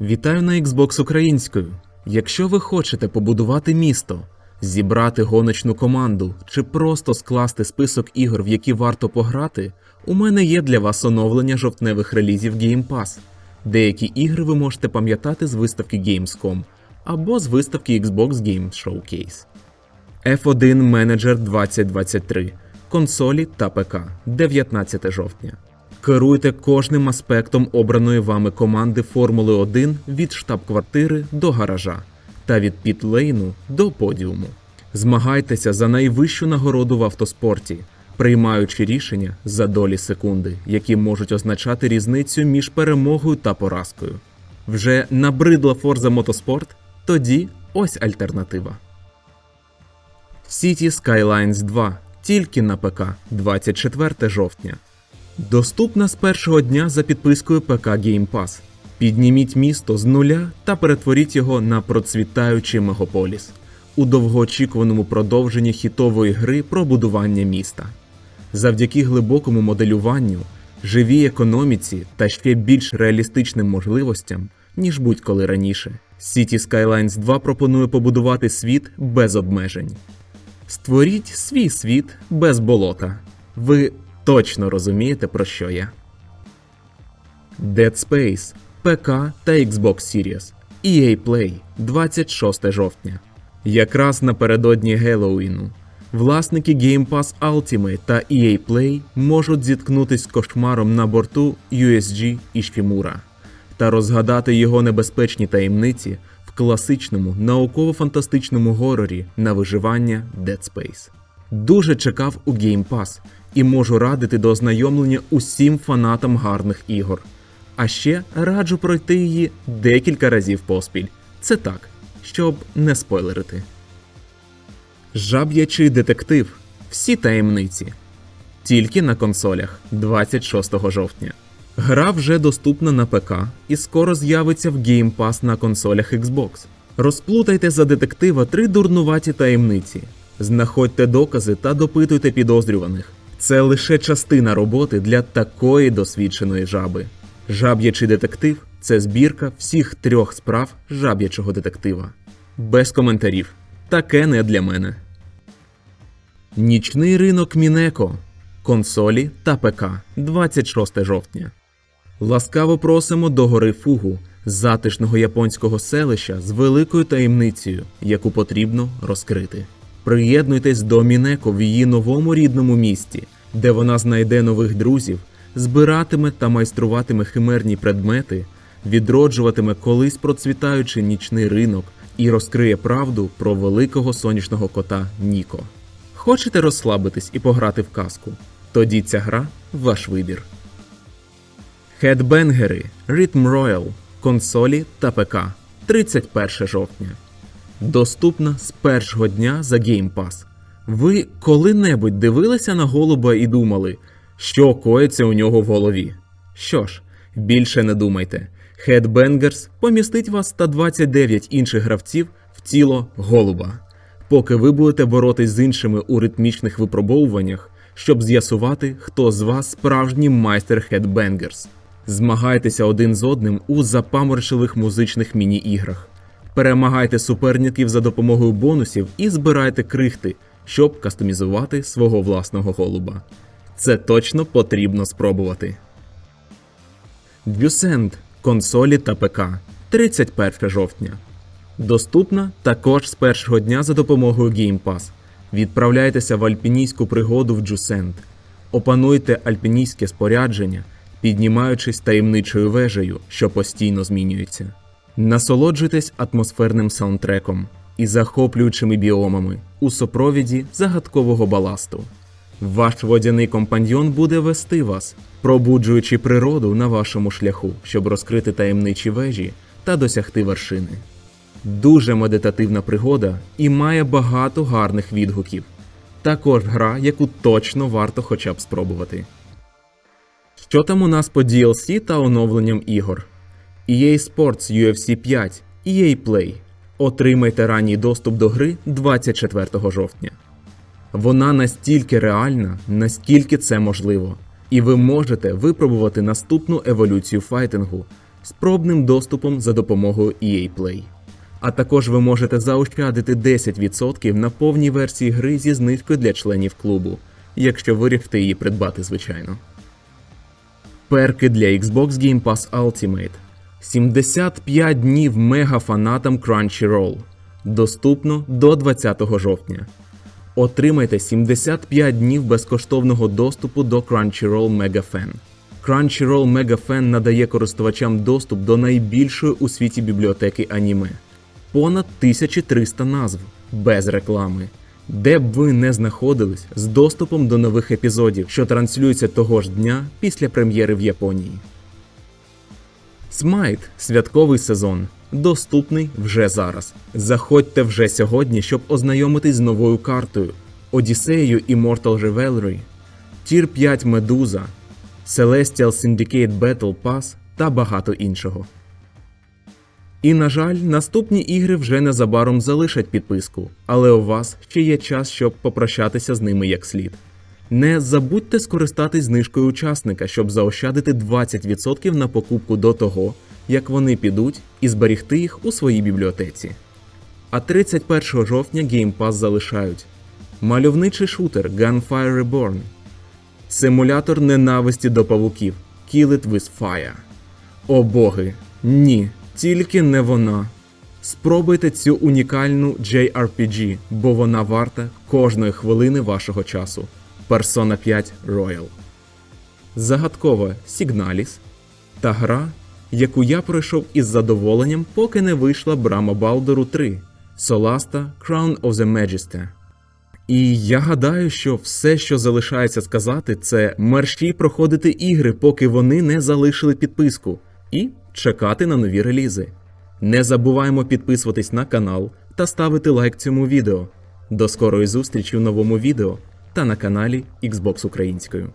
Вітаю на Xbox українською. Якщо ви хочете побудувати місто, зібрати гоночну команду чи просто скласти список ігор, в які варто пограти, у мене є для вас оновлення жовтневих релізів Game Pass. Деякі ігри ви можете пам'ятати з виставки Gamescom або з виставки Xbox Game Showcase. F1 Manager 2023. Консолі та ПК 19 жовтня. Керуйте кожним аспектом обраної вами команди Формули 1 від штаб-квартири до гаража та від підлейну до подіуму. Змагайтеся за найвищу нагороду в автоспорті, приймаючи рішення за долі секунди, які можуть означати різницю між перемогою та поразкою. Вже набридла Forza Motorsport? Тоді ось альтернатива. City Skylines 2 тільки на ПК 24 жовтня. Доступна з першого дня за підпискою ПК Game Pass. Підніміть місто з нуля та перетворіть його на процвітаючий мегаполіс у довгоочікуваному продовженні хітової гри про будування міста. Завдяки глибокому моделюванню, живій економіці та ще більш реалістичним можливостям, ніж будь-коли раніше, City Skylines 2 пропонує побудувати світ без обмежень. Створіть свій світ без болота. Ви точно розумієте, про що я. Dead Space, ПК та Xbox Series, EA Play 26 жовтня. Якраз напередодні Геловіну. Власники Game Pass Ultimate та EA Play можуть зіткнутись з кошмаром на борту USG Ішфімура та розгадати його небезпечні таємниці в класичному науково-фантастичному горорі на виживання Dead Space. Дуже чекав у Game Pass і можу радити до ознайомлення усім фанатам гарних ігор. А ще раджу пройти її декілька разів поспіль. Це так, щоб не спойлерити. Жаб'ячий детектив. Всі таємниці. Тільки на консолях 26 жовтня. Гра вже доступна на ПК і скоро з'явиться в Game Pass на консолях Xbox. Розплутайте за детектива три дурнуваті таємниці. Знаходьте докази та допитуйте підозрюваних. Це лише частина роботи для такої досвідченої жаби. Жаб'ячий детектив це збірка всіх трьох справ жаб'ячого детектива. Без коментарів. Таке не для мене. Нічний ринок Мінеко. Консолі та ПК 26 жовтня. Ласкаво просимо до гори Фугу, затишного японського селища з великою таємницею, яку потрібно розкрити. Приєднуйтесь до Мінеко в її новому рідному місті, де вона знайде нових друзів, збиратиме та майструватиме химерні предмети, відроджуватиме колись процвітаючий нічний ринок і розкриє правду про великого сонячного кота Ніко. Хочете розслабитись і пограти в казку? Тоді ця гра ваш вибір. Хедбенгери Rhythm Royal, консолі та ПК 31 жовтня. Доступна з першого дня за Game Pass. Ви коли-небудь дивилися на голуба і думали, що коїться у нього в голові? Що ж, більше не думайте. Headbangers помістить вас та 29 інших гравців в тіло голуба, поки ви будете боротись з іншими у ритмічних випробовуваннях, щоб з'ясувати, хто з вас справжній майстер Headbangers. Змагайтеся один з одним у запаморчливих музичних міні-іграх. Перемагайте суперників за допомогою бонусів і збирайте крихти, щоб кастомізувати свого власного голуба. Це точно потрібно спробувати. Дюсент консолі та ПК 31 жовтня. Доступна також з першого дня за допомогою Game Pass. Відправляйтеся в альпінійську пригоду в Джусент. Опануйте альпінійське спорядження, піднімаючись таємничою вежею, що постійно змінюється. Насолоджуйтесь атмосферним саундтреком і захоплюючими біомами у супровіді загадкового баласту. Ваш водяний компаньйон буде вести вас, пробуджуючи природу на вашому шляху, щоб розкрити таємничі вежі та досягти вершини. Дуже медитативна пригода і має багато гарних відгуків. Також гра, яку точно варто хоча б спробувати. Що там у нас по DLC та оновленням ігор? EA Sports UFC 5, EA Play. Отримайте ранній доступ до гри 24 жовтня. Вона настільки реальна, наскільки це можливо, і ви можете випробувати наступну еволюцію файтингу, з пробним доступом за допомогою EA Play. А також ви можете заощадити 10% на повній версії гри зі знижкою для членів клубу, якщо вирішите її придбати, звичайно. Перки для Xbox Game Pass Ultimate. 75 днів мегафанатам Crunchyroll. Доступно до 20 жовтня. Отримайте 75 днів безкоштовного доступу до Crunchyroll MegaFan. Crunchyroll MegaFan надає користувачам доступ до найбільшої у світі бібліотеки аніме. Понад 1300 назв без реклами. Де б ви не знаходились з доступом до нових епізодів, що транслюються того ж дня після прем'єри в Японії. Смайт святковий сезон. Доступний вже зараз. Заходьте вже сьогодні, щоб ознайомитись з новою картою, Одіссеєю Immortal Revelry, Tier 5 Медуза, Celestial Syndicate Battle Pass та багато іншого. І на жаль, наступні ігри вже незабаром залишать підписку, але у вас ще є час, щоб попрощатися з ними як слід. Не забудьте скористатись знижкою учасника, щоб заощадити 20% на покупку до того, як вони підуть і зберігти їх у своїй бібліотеці. А 31 жовтня Game Pass залишають мальовничий шутер Gunfire Reborn, симулятор ненависті до павуків Kill It With Fire. О боги, ні, тільки не вона. Спробуйте цю унікальну JRPG, бо вона варта кожної хвилини вашого часу. Persona 5 Royal. Загадкова Signalis та гра, яку я пройшов із задоволенням, поки не вийшла Брама Балдору 3 Solasta Crown of the Majesty. І я гадаю, що все, що залишається сказати, це мерщій проходити ігри, поки вони не залишили підписку, і чекати на нові релізи. Не забуваємо підписуватись на канал та ставити лайк цьому відео. До скорої зустрічі в новому відео та на каналі Xbox Українською.